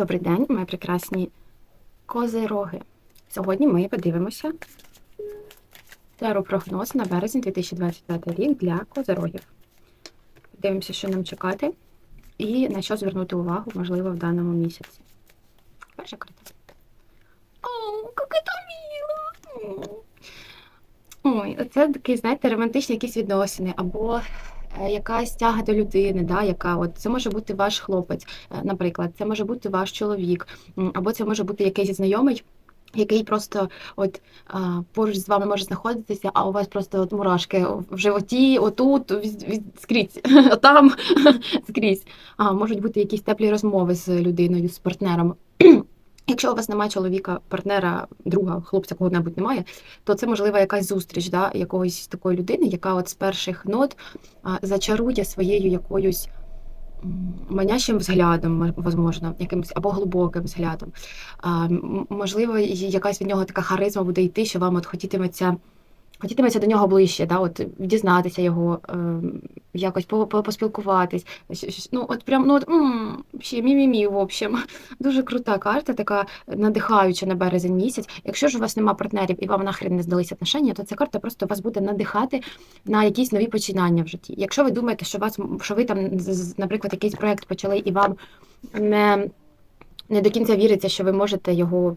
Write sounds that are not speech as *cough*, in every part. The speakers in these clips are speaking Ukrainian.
Добрий день, мої прекрасні козироги. Сьогодні ми подивимося прогноз на березень 2025 рік для козирогів. Подивимося, що нам чекати і на що звернути увагу, можливо, в даному місяці. Перша карта. О, як це мило! Ой, це такий, знаєте, романтичні якісь відносини, або якась тяга до людини, да, яка от це може бути ваш хлопець, е, наприклад, це може бути ваш чоловік, або це може бути якийсь знайомий, який просто от а, поруч з вами може знаходитися, а у вас просто от мурашки в животі, отут, від, від, скрізь, *laughs* там, *laughs* скрізь. А, можуть бути якісь теплі розмови з людиною, з партнером. Якщо у вас немає чоловіка, партнера, друга, хлопця, кого-небудь немає, то це можлива якась зустріч да, якоїсь такої людини, яка от з перших нот зачарує своєю якоюсь манящим взглядом, можливо, якимось або глибоким взглядом. А, можливо, якась від нього така харизма буде йти, що вам от хотітиметься. Хотітиметься до нього ближче, да, от дізнатися його, е, якось по, по, поспілкуватись. Ну, от прям, ну, от, ще мі-мі-мі, в общем. *laughs* Дуже крута карта, така надихаюча на березень місяць. Якщо ж у вас нема партнерів і вам нахрен не здалися отношення, то ця карта просто вас буде надихати на якісь нові починання в житті. Якщо ви думаєте, що вас що ви там, наприклад, якийсь проект почали і вам не, не до кінця віриться, що ви можете його.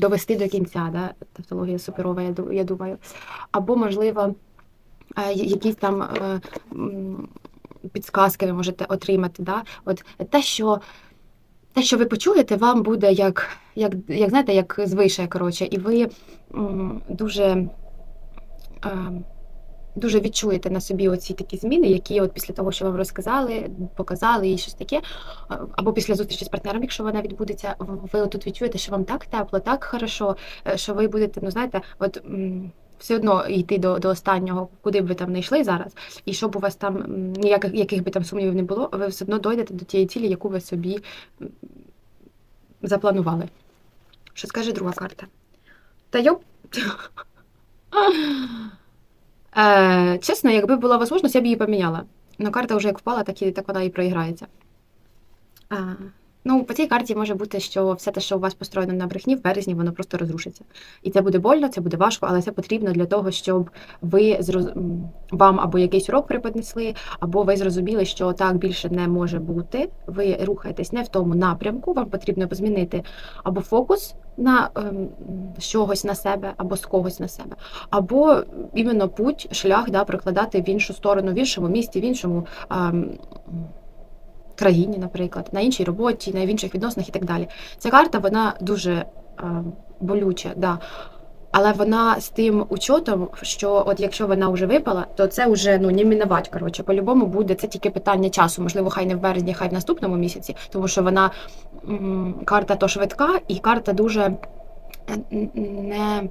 Довести до кінця, да? тавтологія суперова, я думаю. Або, можливо, е, якісь там е, підсказки ви можете отримати. Да? От те, що те, що ви почуєте, вам буде як, як, як знаєте, як звише, коротше, і ви дуже, е, дуже відчуєте на собі оці такі зміни, які от після того, що вам розказали, показали і щось таке, або після зустрічі з партнером, якщо вона відбудеться, ви тут відчуєте, що вам так тепло, так хорошо, е, що ви будете, ну знаєте, от. Все одно йти до, до останнього, куди б ви там не йшли зараз, і щоб у вас там ніяких яких би там сумнівів не було, ви все одно дойдете до тієї цілі, яку ви собі запланували. Що скаже друга карта? Та йоп. Е, чесно, якби була можливість, я б її поміняла. Но карта вже як впала, так і так вона і проіграється. Е, ну, по цій карті може бути, що все те, що у вас построєно на брехні, в березні воно просто розрушиться. І це буде больно, це буде важко, але це потрібно для того, щоб ви зроз... вам або якийсь урок преподнесли, або ви зрозуміли, що так більше не може бути. Ви рухаєтесь не в тому напрямку, вам потрібно змінити або фокус на ем, з чогось на себе, або з когось на себе, або іменно путь, шлях да, прокладати в іншу сторону, в іншому місті, в іншому ем, країні, наприклад, на іншій роботі, на інших відносинах і так далі. Ця карта вона дуже ем, болюча, да. Але вона з тим учотом, що от якщо вона вже випала, то це вже ну не мінувати. Коротше, по-любому буде це тільки питання часу. Можливо, хай не в березні, хай в наступному місяці, тому що вона м, карта то швидка і карта дуже е, не.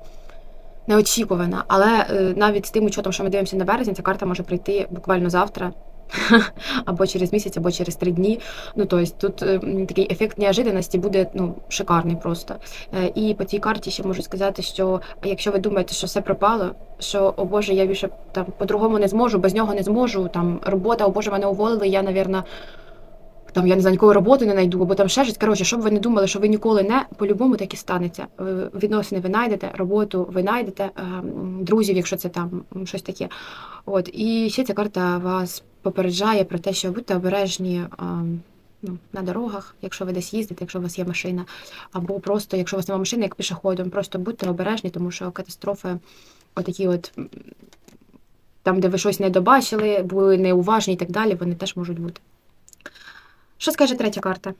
Неочікувана, але е, навіть з тим учотом, що ми дивимося на березень, ця карта може прийти буквально завтра, *laughs* або через місяць, або через три дні. Ну тобто тут е, такий ефект неожиданності буде ну шикарний просто. Е, І по цій карті ще можу сказати, що якщо ви думаєте, що все пропало, що о Боже, я більше там по-другому не зможу, без нього не зможу. Там робота, о Боже, мене уволили, я, навірно, там я не знаю, ніколи роботи не знайду, або там ще щось. Коротше, щоб ви не думали, що ви ніколи не по-любому так і станеться. Відносини ви знайдете, роботу ви знайдете, е, друзів, якщо це там щось таке. От і ще ця карта вас попереджає про те, що будьте обережні. Ну, на дорогах, якщо ви десь їздите, якщо у вас є машина, або просто, якщо у вас немає машини, як пішоходом, просто будьте обережні, тому що катастрофи, отакі от там, де ви щось не добачили, були неуважні і так далі, вони теж можуть бути. Що скаже третя карта?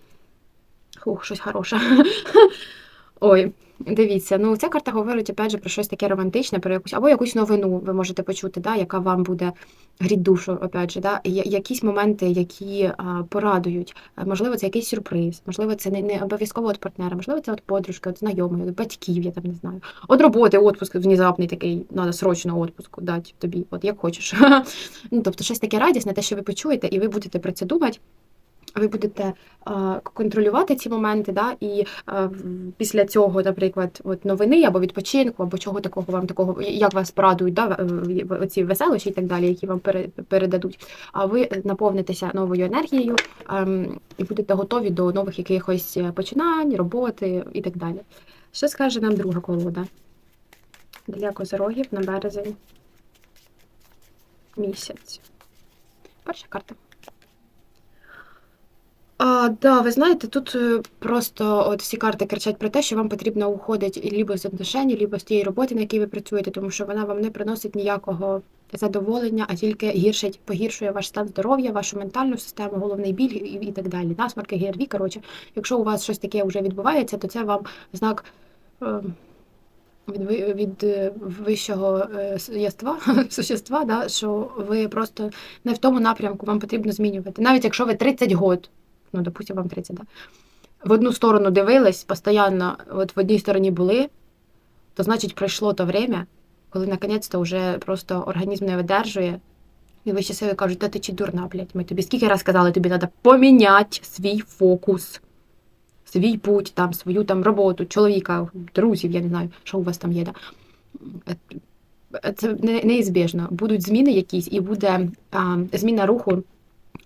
Ух, щось хороше. *laughs* Ой, дивіться, ну ця карта говорить опять же про щось таке романтичне, про якусь або якусь новину ви можете почути, да, яка вам буде гріть душу, опять же, да, якісь моменти, які а, порадують. Можливо, це якийсь сюрприз, можливо, це не, не обов'язково від партнера, можливо, це від подружки, від знайомої, від батьків, я там не знаю. От роботи, отпуск внезапний такий, треба срочно отпуск дати тобі, от як хочеш. *laughs* Ну, тобто, щось таке радісне, те, що ви почуєте, і ви будете про це думати. Ви будете контролювати ці моменти, да, і після цього, наприклад, от новини або відпочинку, або чого такого вам такого, як вас порадують, да, оці веселощі і так далі, які вам передадуть. А ви наповнитеся новою енергією ем, і будете готові до нових якихось е, починань, роботи і так далі. Що скаже нам друга колода? Для козорогів на березень місяць. Перша карта. А, да, ви знаєте, тут е, просто от всі карти кричать про те, що вам потрібно уходити либо з отношень, либо з тієї роботи, на якій ви працюєте, тому що вона вам не приносить ніякого задоволення, а тільки гіршить, погіршує ваш стан здоров'я, вашу ментальну систему, головний біль і, і так далі. Насморки, ГРВІ. Коротше, якщо у вас щось таке вже відбувається, то це вам знак. е, від, від е, вищого е, с- єства, *laughs* существа, да, що ви просто не в тому напрямку вам потрібно змінювати. Навіть якщо ви 30 год, ну, допустим, вам 30, да, в одну сторону дивились, постійно от в одній стороні були, то значить пройшло то время, коли наконець-то вже просто організм не видержує. І вищі сили кажуть, та ти чи дурна, блядь, ми тобі скільки раз казали, тобі треба поміняти свій фокус, свій путь, там, свою там роботу, чоловіка, друзів, я не знаю, що у вас там є. Да? Е, Це неізбіжно. Будуть зміни якісь, і буде а, зміна руху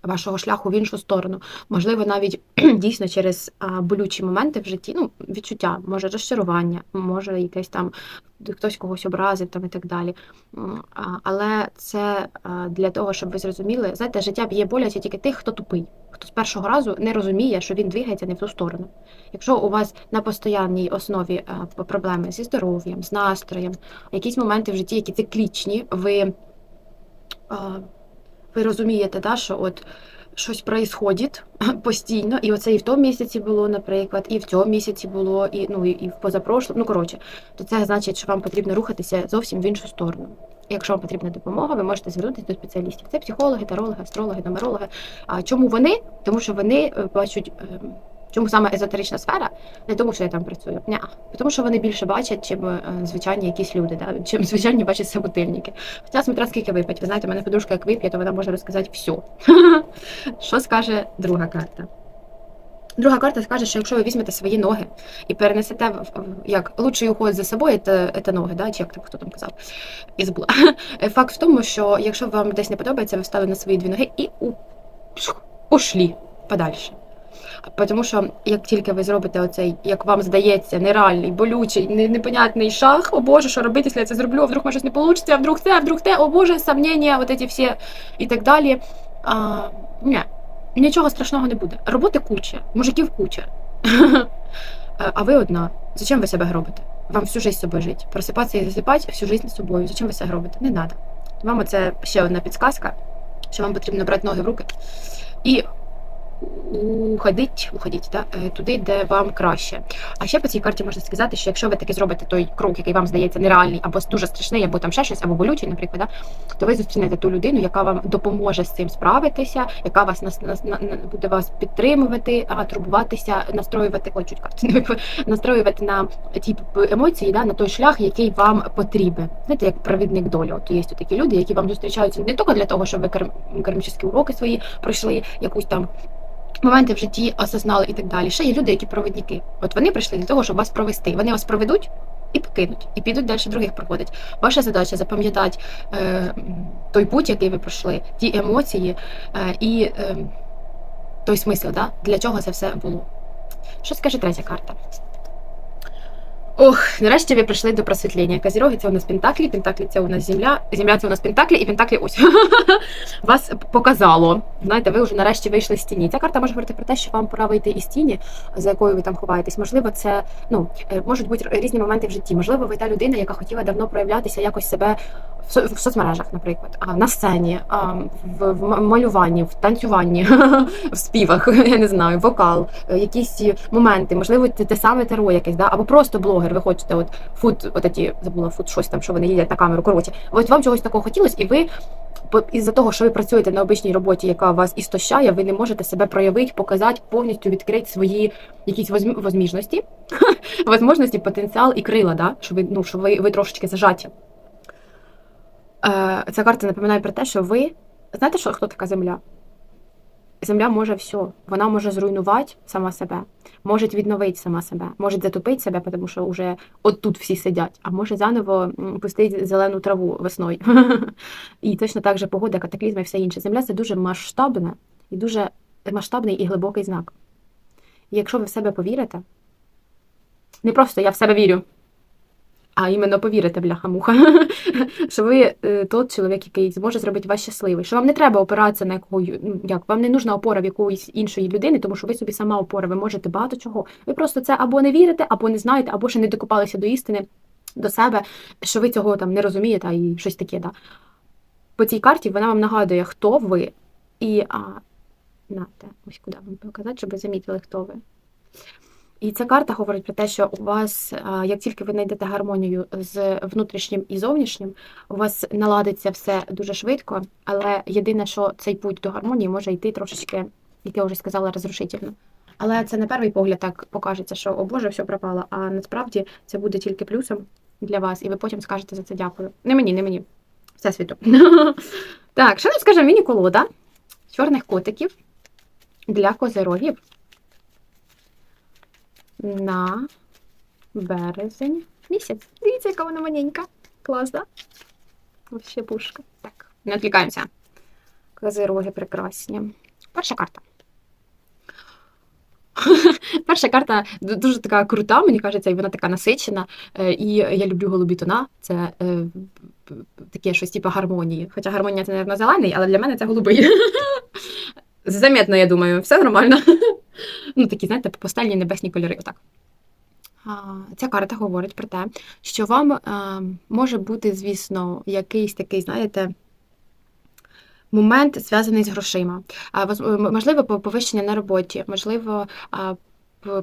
вашого шляху в іншу сторону. Можливо, навіть *clears throat* дійсно через болючі моменти в житті, ну, відчуття, може розчарування, може якесь там хтось когось образив там і так далі. Але це для того, щоб ви зрозуміли, знаєте, життя б'є боляче тільки тих, хто тупий, хто з першого разу не розуміє, що він двигається не в ту сторону. Якщо у вас на постійній основі проблеми зі здоров'ям, з настроєм, якісь моменти в житті, які циклічні, ви, ви розумієте, да, що от щось проїздить *laughs* постійно, і оце і в тому місяці було, наприклад, і в цьому місяці було, і, ну, і, в позапрошлому, ну коротше, то це значить, що вам потрібно рухатися зовсім в іншу сторону. Якщо вам потрібна допомога, ви можете звернутися до спеціалістів. Це психологи, тарологи, астрологи, нумерологи. А чому вони? Тому що вони е, бачать, е, чому саме езотерична сфера, не тому, що я там працюю, ні, тому що вони більше бачать, чим е, звичайні якісь люди, да? чим звичайні бачать собутильники. Хоча смотря скільки випить. Ви знаєте, мене подружка як вип'є, то вона може розказати все. *laughs* Що скаже друга карта? Друга карта скаже, що якщо ви візьмете свої ноги і перенесете як лучший уход за собою, це, це ноги, да? чи як там хто там казав, і забула. *laughs* Факт в тому, що якщо вам десь не подобається, ви встали на свої дві ноги і у... пошлі подальше. Тому що як тільки ви зробите оцей, як вам здається, нереальний, болючий, непонятний шаг, о Боже, що робити, якщо я це зроблю, а вдруг щось не вийде, а вдруг це, а вдруг те, о Боже, сомнення, от ці всі і так далі. А, ні, нічого страшного не буде. Роботи куча, мужиків куча. *laughs* А- ви одна. Зачем ви себе гробите? Вам всю життя собою жити. Просипатися і засипати всю життя з собою. Зачем ви себе гробите? Не треба. Вам оце ще одна підсказка, що вам потрібно брати ноги в руки і уходить, уходіть, да, е, туди, де вам краще. А ще по цій карті можна сказати, що якщо ви таки зробите той крок, який вам здається нереальний, або дуже страшний, або там ще щось, або болючий, наприклад, да, то ви зустрінете ту людину, яка вам допоможе з цим справитися, яка вас нас, нас, на- буде вас підтримувати, а, турбуватися, настроювати, ой, чуть карти не настроювати на ті емоції, да, на той шлях, який вам потрібен. Знаєте, як провідник долі. От є такі люди, які вам зустрічаються не тільки для того, щоб ви карм, кармічні уроки свої пройшли, якусь там моменти в житті осознали і так далі. Ще є люди, які провідники. От вони прийшли для того, щоб вас провести. Вони вас проведуть і покинуть, і підуть далі других проводять. Ваша задача запам'ятати е, той путь, який ви пройшли, ті емоції е, і е, той смисл, да? для чого це все було. Що скаже третя карта? Ох, нарешті ви прийшли до просвітлення. Козіроги це у нас Пентаклі, Пентаклі це у нас земля, земля це у нас Пентаклі, і Пентаклі ось. *laughs* Вас показало. Знаєте, ви вже нарешті вийшли з тіні. Ця карта може говорити про те, що вам пора вийти із тіні, за якою ви там ховаєтесь. Можливо, це ну е, можуть бути різні моменти в житті. Можливо, ви та людина, яка хотіла давно проявлятися якось себе в, со- в соцмережах, наприклад, на сцені, в, малюванні, в танцюванні, *laughs* в співах, *laughs* я не знаю, вокал, е, якісь моменти. Можливо, це те саме таро якесь, да? або просто блогер. Ви хочете, от фуд, от ті, забула фуд, щось там, що вони їдять на камеру. Коротше, от вам чогось такого хотілося, і ви із-за того, що ви працюєте на обичній роботі, яка вас істощає, ви не можете себе проявити, показати, повністю відкрити свої якісь возм- *laughs* возможності, потенціал і крила, да? що ви, ну, що ви, ви трошечки зажаті. Е, ця карта напоминає про те, що ви знаєте, що хто така земля? Земля може все. Вона може зруйнувати сама себе, може відновити сама себе, може затопити себе, тому що вже от тут всі сидять, а може заново пустити зелену траву весною. *laughs* І точно так же погода, катаклізми і все інше. Земля це дуже масштабна і дуже масштабний і глибокий знак. І якщо ви в себе повірите, не просто я в себе вірю, а іменно повірите, бляха-муха, *laughs* що ви е, тот чоловік, який зможе зробити вас щасливий, що вам не треба опиратися на якого, ну, як, вам не нужна опора в якоїсь іншої людини, тому що ви собі сама опора, ви можете багато чого. Ви просто це або не вірите, або не знаєте, або ще не докопалися до істини, до себе, що ви цього там не розумієте і щось таке. Да. По цій карті вона вам нагадує, хто ви, і а, нате, ось куди вам показати, щоб ви замітили, хто ви. І ця карта говорить про те, що у вас, як тільки ви знайдете гармонію з внутрішнім і зовнішнім, у вас наладиться все дуже швидко, але єдине, що цей путь до гармонії може йти трошечки, як я вже сказала, розрушительно. Але це на перший погляд так покажеться, що о Боже, все пропало. А насправді це буде тільки плюсом для вас, і ви потім скажете за це дякую. Не мені, не мені. Всесвіту. *laughs* Так, що нам скаже міні-колода чорних котиків для козирогів на березень місяць. Дивіться, яка вона маленька. Клас, да? Вообще пушка. Так, не відвлікаємося. Козироги прекрасні. Перша карта. *laughs* Перша карта дуже така крута, мені кажеться, і вона така насичена. Е, І я люблю голубі тона. Це е, таке щось типу гармонії. Хоча гармонія це, мабуть, зелений, але для мене це голубий. *laughs* Заметно, я думаю, все нормально. *laughs* Ну, такі, знаєте, постельні небесні кольори. Отак. Ця карта говорить про те, що вам е, може бути, звісно, якийсь такий, знаєте, момент зв'язаний з грошима. Можливо, повищення на роботі, можливо,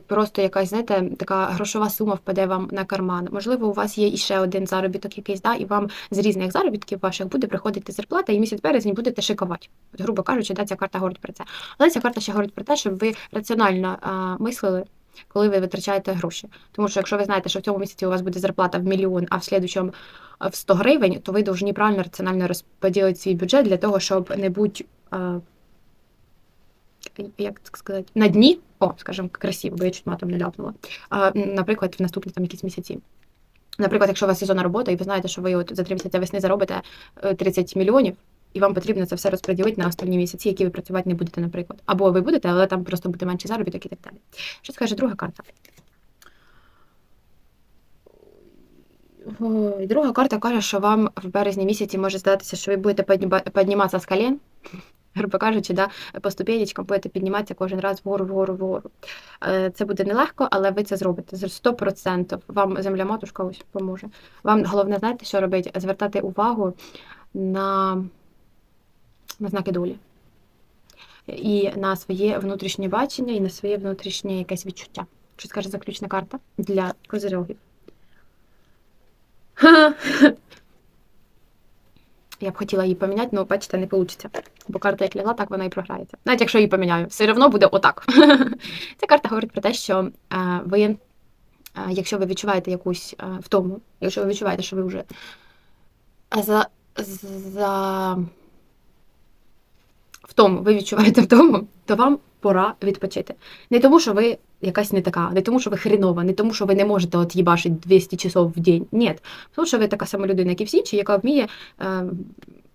просто якась, знаєте, така грошова сума впаде вам на карман. Можливо, у вас є іще один заробіток якийсь, да, і вам з різних заробітків ваших буде приходити зарплата, і місяць березень будете шикувати. Грубо кажучи, да, ця карта говорить про це. Але ця карта ще говорить про те, щоб ви раціонально а, мислили. Коли ви витрачаєте гроші. Тому що якщо ви знаєте, що в цьому місяці у вас буде зарплата в мільйон, а в слідчому в 100 гривень, то ви повинні правильно раціонально розподілити свій бюджет для того, щоб не а, як так сказати, на дні, о, скажімо, красиво, бо я чуть матом не ляпнула. А, наприклад, в наступні там якісь місяці. Наприклад, якщо у вас сезонна робота, і ви знаєте, що ви от за три місяці весни заробите е, 30 мільйонів, і вам потрібно це все розподілити на останні місяці, які ви працювати не будете, наприклад. Або ви будете, але там просто буде менший заробіток і так далі. Що скаже друга карта? Ой, Друга карта каже, що вам в березні місяці може здатися, що ви будете підніматися з колін, грубо кажучи, да, по ступенечкам будете підніматися кожен раз вгору, вгору, вгору. Е, Це буде нелегко, але ви це зробите. З 100% вам земля матушка ось поможе. Вам головне, знаєте, що робити? Звертати увагу на, на знаки долі. І на своє внутрішнє бачення, і на своє внутрішнє якесь відчуття. Що скаже заключна карта для козирогів? Я б хотіла її поміняти, але бачите, не вийде. Бо карта як лягла, так вона і програється. Навіть якщо її поміняю, все одно буде отак. *laughs* Ця карта говорить про те, що е, ви, е, якщо ви відчуваєте якусь е, втому, якщо ви відчуваєте, що ви вже за, за втому, ви відчуваєте втому, то вам пора відпочити. Не тому, що ви якась не така, не тому, що ви хренова, не тому, що ви не можете от їбашити 200 часов в день. Ні. Тому що ви така сама людина, як і всі інші, яка вміє е,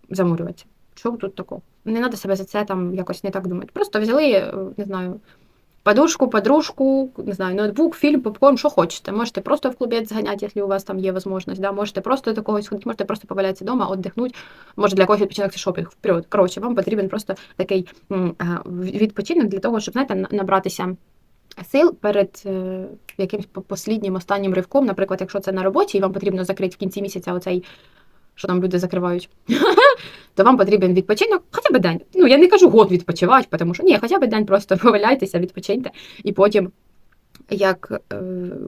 замурюватися. Чого тут такого? Не треба себе за це там якось не так думати. Просто взяли, е, не знаю, подушку, подружку, не знаю, ноутбук, фільм, попкорн, що хочете. Можете просто в клубець зганяти, якщо у вас там є можливість. Да? Можете просто до когось ходити, можете просто повалятися вдома, віддихнути. Може для когось відпочинок це шопінг вперед. Коротше, вам потрібен просто такий е, відпочинок для того, щоб знаєте, набратися сил перед е, якимось посліднім останнім ривком. Наприклад, якщо це на роботі, і вам потрібно закрити в кінці місяця оцей, що там люди закривають, *laughs* то вам потрібен відпочинок хоча б день. Ну, я не кажу год відпочивати, тому що ні, хоча б день просто *laughs* поваляйтеся, відпочиньте, і потім. Як е,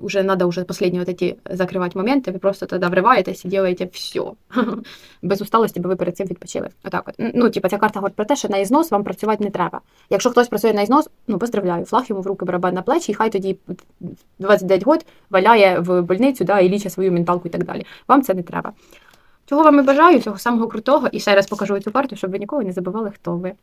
уже надо уже последние вот эти закривати моменти, ви просто тоді вриваєтесь і робите все. *laughs* Без усталості, бо ви перед цим відпочили. Отак от. Ну, типа, ця карта говорить про те, що на ізнос вам працювати не треба. Якщо хтось працює на ізнос, ну поздравляю, флаг йому в руки барабан на плечі, і хай тоді 29 год валяє в больницю да, і лічить свою менталку і так далі. Вам це не треба. Цього вам і бажаю, цього самого крутого. І ще раз покажу цю карту, щоб ви ніколи не забували, хто ви.